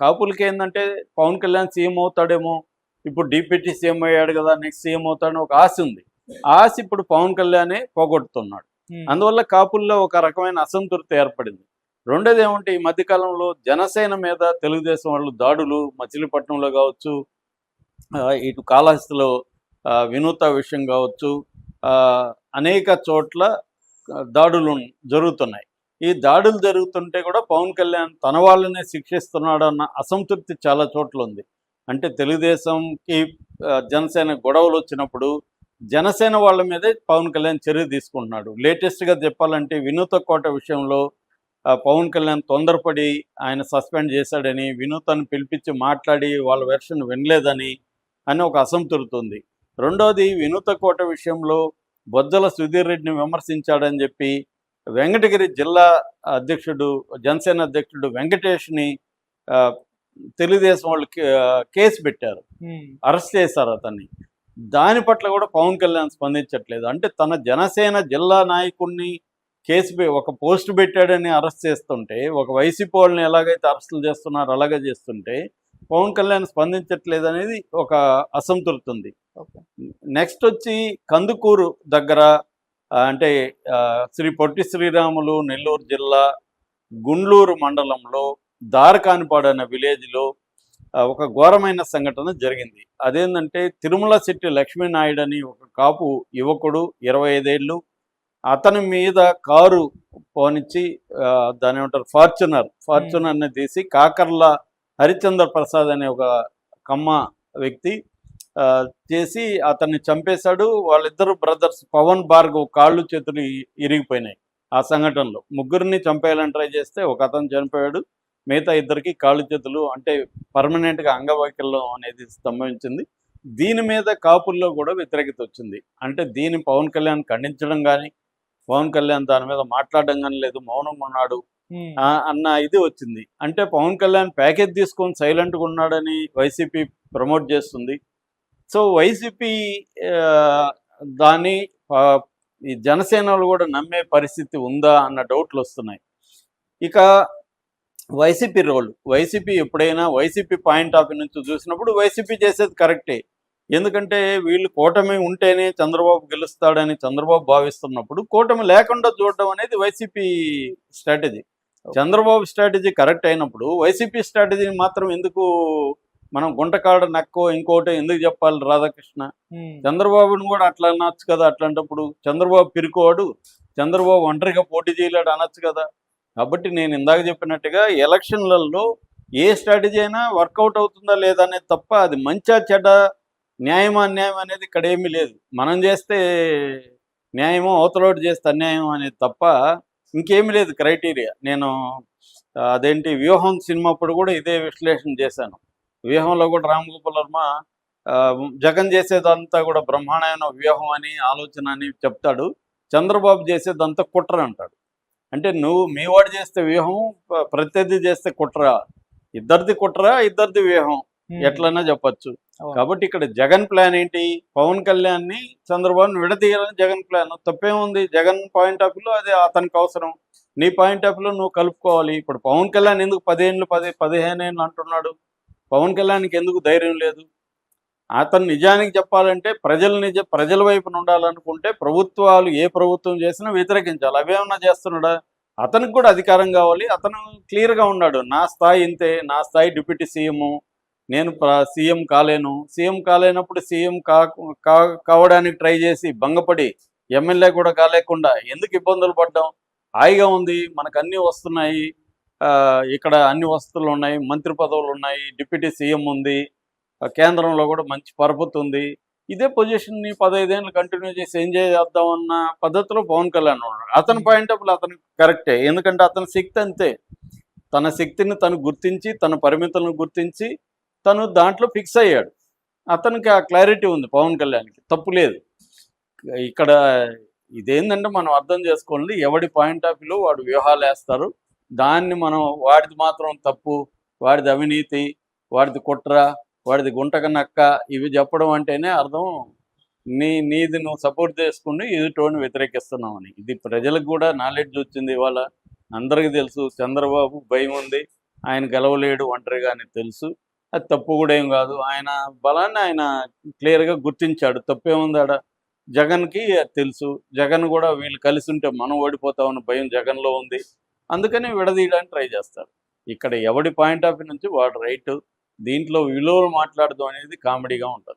కాపులకి ఏంటంటే పవన్ కళ్యాణ్ సీఎం అవుతాడేమో ఇప్పుడు డిప్యూటీ సీఎం అయ్యాడు కదా నెక్స్ట్ సీఎం అవుతాడని ఒక ఆశ ఉంది. ఆశ ఇప్పుడు పవన్ కళ్యాణే పోగొడుతున్నాడు అందువల్ల కాపుల్లో ఒక రకమైన అసంతృప్తి ఏర్పడింది. రెండోది ఏమంటే ఈ మధ్యకాలంలో జనసేన మీద తెలుగుదేశం వాళ్ళు దాడులు మచిలీపట్నంలో కావచ్చు ఇటు కాళహస్తిలో వినూత విషయం కావచ్చు అనేక చోట్ల దాడులు జరుగుతున్నాయి. ఈ దాడులు జరుగుతుంటే కూడా పవన్ కళ్యాణ్ తన వాళ్ళనే శిక్షిస్తున్నాడు అన్న అసంతృప్తి చాలా చోట్ల ఉంది. అంటే తెలుగుదేశంకి జనసేన గొడవలు వచ్చినప్పుడు జనసేన వాళ్ళ మీదే పవన్ కళ్యాణ్ చర్య తీసుకుంటున్నాడు. లేటెస్ట్గా చెప్పాలంటే వినూత కోట విషయంలో పవన్ కళ్యాణ్ తొందరపడి ఆయన సస్పెండ్ చేశాడని వినూతను పిలిపించి మాట్లాడి వాళ్ళ వెర్షన్ వినలేదని అని ఒక అసంతృప్తి ఉంది. రెండోది వినూత కోట విషయంలో బొజ్జల సుధీర్ రెడ్డిని విమర్శించాడని చెప్పి వెంకటగిరి జిల్లా అధ్యక్షుడు జనసేన అధ్యక్షుడు వెంకటేష్ని తెలుగుదేశం వాళ్ళు కేసు పెట్టారు. అరెస్ట్ చేశారు అతన్ని. దాని పట్ల కూడా పవన్ కళ్యాణ్ స్పందించట్లేదు. అంటే తన జనసేన జిల్లా నాయకుడిని కేసు ఒక పోస్ట్ పెట్టాడని అరెస్ట్ చేస్తుంటే ఒక వైసీపీ వాళ్ళని ఎలాగైతే అరెస్టులు చేస్తున్నారో అలాగే చేస్తుంటే పవన్ కళ్యాణ్ స్పందించట్లేదు అనేది ఒక అసంతృప్తి ఉంది. నెక్స్ట్ వచ్చి కందుకూరు దగ్గర అంటే శ్రీ పొట్టి శ్రీరాములు నెల్లూరు జిల్లా గుండ్లూరు మండలంలో దారకానిపాడు అనే విలేజ్లో ఒక ఘోరమైన సంఘటన జరిగింది. అదేంటంటే తిరుమల శెట్టి లక్ష్మీనాయుడు అని ఒక కాపు యువకుడు ఇరవై ఐదేళ్ళు అతని మీద కారు పోనిచ్చి దాని ఏమంటారు ఫార్చునర్ ఫార్చునర్ని తీసి కాకర్ల హరిచంద్ర ప్రసాద్ అనే ఒక కమ్మ వ్యక్తి చేసి అతన్ని చంపేశాడు. వాళ్ళిద్దరు బ్రదర్స్ పవన్ భార్గవ్ కాళ్ళు చేతులు ఇరిగిపోయినాయి ఆ సంఘటనలో. ముగ్గురిని చంపేయాలని ట్రై చేస్తే ఒక అతను చనిపోయాడు. మిగతా ఇద్దరికి కాళ్ళు చేతులు అంటే పర్మనెంట్గా అంగవైకల్యం అనేది సంభవించింది దీని మీద కాపుల్లో కూడా వ్యతిరేకత వచ్చింది. అంటే దీని పవన్ కళ్యాణ్ ఖండించడం కానీ పవన్ కళ్యాణ్ దాని మీద మాట్లాడడం కానీ లేదు. మౌనంగా ఉన్నాడు. అన్న ఇది వచ్చింది. అంటే పవన్ కళ్యాణ్ ప్యాకేజ్ తీసుకొని సైలెంట్గా ఉన్నాడని వైసీపీ ప్రమోట్ చేస్తుంది. సో వైసీపీ దాన్ని ఈ జనసేనలు కూడా నమ్మే పరిస్థితి ఉందా అన్న డౌట్లు వస్తున్నాయి. ఇక వైసీపీ రోల్ వైసీపీ ఎప్పుడైనా వైసీపీ పాయింట్ ఆఫ్ వ్యూ నుంచి చూసినప్పుడు వైసీపీ చేసేది కరెక్టే. ఎందుకంటే వీళ్ళు కూటమి ఉంటేనే చంద్రబాబు గెలుస్తాడని చంద్రబాబు భావిస్తున్నప్పుడు కూటమి లేకుండా చూడడం అనేది YCP strategy. Chandrababu strategy correct అయినప్పుడు వైసీపీ స్ట్రాటజీని మాత్రం ఎందుకు మనం గుంటకాడ నక్కో ఇంకోటి ఎందుకు చెప్పాలి రాధాకృష్ణ? చంద్రబాబుని కూడా అట్లా అనొచ్చు కదా అట్లాంటప్పుడు. చంద్రబాబు పిరుకోడు చంద్రబాబు ఒంటరిగా పోటీ చేయలేడు అనొచ్చు కదా. కాబట్టి నేను ఇందాక చెప్పినట్టుగా ఎలక్షన్లలో ఏ స్ట్రాటజీ అయినా వర్కౌట్ అవుతుందా లేదా అనేది తప్ప అది మంచా చెడ్డ న్యాయమా అన్యాయం అనేది ఇక్కడ ఏమీ లేదు. మనం చేస్తే న్యాయమో అవతలోటి చేస్తే అన్యాయం అనేది తప్ప ఇంకేమీ లేదు క్రైటీరియా. నేను అదేంటి వ్యూహం సినిమా అప్పుడు కూడా ఇదే విశ్లేషణ చేశాను. వ్యూహంలో కూడా రామ్ గోపాల్ వర్మ ఆ, జగన్ చేసేదంతా కూడా బ్రహ్మాండమైన వ్యూహం అని ఆలోచన అని చెప్తాడు. చంద్రబాబు చేసేదంతా కుట్ర అంటాడు. అంటే నువ్వు మీ వాడు చేస్తే వ్యూహం ప్రత్యర్థి చేస్తే కుట్ర. ఇద్దరిది కుట్ర ఇద్దరిది వ్యూహం. ఎట్లన్నా చెప్పొచ్చు. కాబట్టి ఇక్కడ జగన్ ప్లాన్ ఏంటి? పవన్ కళ్యాణ్ని చంద్రబాబుని విడదీయాలని జగన్ ప్లాన్. తప్పేముంది? జగన్ పాయింట్ ఆఫ్ వ్యూలో అది అతనికి అవసరం. నీ పాయింట్ ఆఫ్ వ్యూలో నువ్వు కలుపుకోవాలి. ఇప్పుడు పవన్ కళ్యాణ్ ఎందుకు పదేళ్ళు పది పదిహేను ఏళ్ళు అంటున్నాడు? పవన్ కళ్యాణ్కి ఎందుకు ధైర్యం లేదు? అతను నిజానికి చెప్పాలంటే ప్రజల నిజ ప్రజల వైపున ఉండాలనుకుంటే ప్రభుత్వాలు ఏ ప్రభుత్వం చేసినా వ్యతిరేకించాలి. అవేమన్నా చేస్తున్నాడా? అతనికి కూడా అధికారం కావాలి. అతను క్లియర్గా ఉన్నాడు. నా స్థాయి ఇంతే. నా స్థాయి డిప్యూటీ సీఎం. నేను సీఎం కాలేను. సీఎం కాలేనప్పుడు సీఎం కా కా- కావడానికి ట్రై చేసి భంగపడి ఎమ్మెల్యే కూడా కాలేకుండా ఎందుకు ఇబ్బందులు పడ్డాం? హాయిగా ఉంది. మనకు అన్నీ వస్తున్నాయి. ఇక్కడ అన్ని వస్తువులు ఉన్నాయి మంత్రి పదవులు ఉన్నాయి డిప్యూటీ సీఎం ఉంది కేంద్రంలో కూడా మంచి పరపతి ఉంది. ఇదే పొజిషన్ని పదహైదేళ్ళు కంటిన్యూ చేసి ఎంజాయ్ చేద్దామన్న పద్ధతిలో పవన్ కళ్యాణ్ ఉన్నాడు. అతని పాయింట్ ఆఫ్ అతనికి కరెక్టే ఎందుకంటే అతని శక్తి అంతే. తన శక్తిని తను గుర్తించి తన పరిమితులను గుర్తించి తను దాంట్లో ఫిక్స్ అయ్యాడు. అతనికి ఆ క్లారిటీ ఉంది పవన్ కళ్యాణ్కి. తప్పు లేదు. ఇక్కడ ఇదేంటంటే మనం అర్థం చేసుకోండి ఎవడి పాయింట్ ఆఫ్ వ్యూలో వాడు వ్యూహాలు వేస్తారు దాన్ని మనం వాడిది మాత్రం తప్పు వాడిది అవినీతి వాడిది కుట్ర వాడిది గుంటక నక్క ఇవి చెప్పడం అంటేనే అర్థం. నీ నీది నువ్వు సపోర్ట్ చేసుకుని ఎదుటోని వ్యతిరేకిస్తున్నామని ఇది ప్రజలకు కూడా నాలెడ్జ్ వచ్చింది ఇవాళ. అందరికీ తెలుసు. చంద్రబాబు భయం ఉంది. ఆయన గెలవలేడు ఒంటరిగా అని తెలుసు. అది తప్పు కూడా ఏం కాదు. ఆయన బలాన్ని ఆయన క్లియర్గా గుర్తించాడు. తప్పేముంది ఆడ. జగన్కి తెలుసు. జగన్ కూడా వీళ్ళు కలిసి ఉంటే మనం ఓడిపోతామని భయం జగన్లో ఉంది. అందుకని విడదీయడానికి ట్రై చేస్తాడు. ఇక్కడ ఎవడి పాయింట్ ఆఫ్ వ్యూ నుంచి వాడు రైట్ దీంట్లో విలువలు మాట్లాడదు అనేది కామెడీగా ఉంటుంది.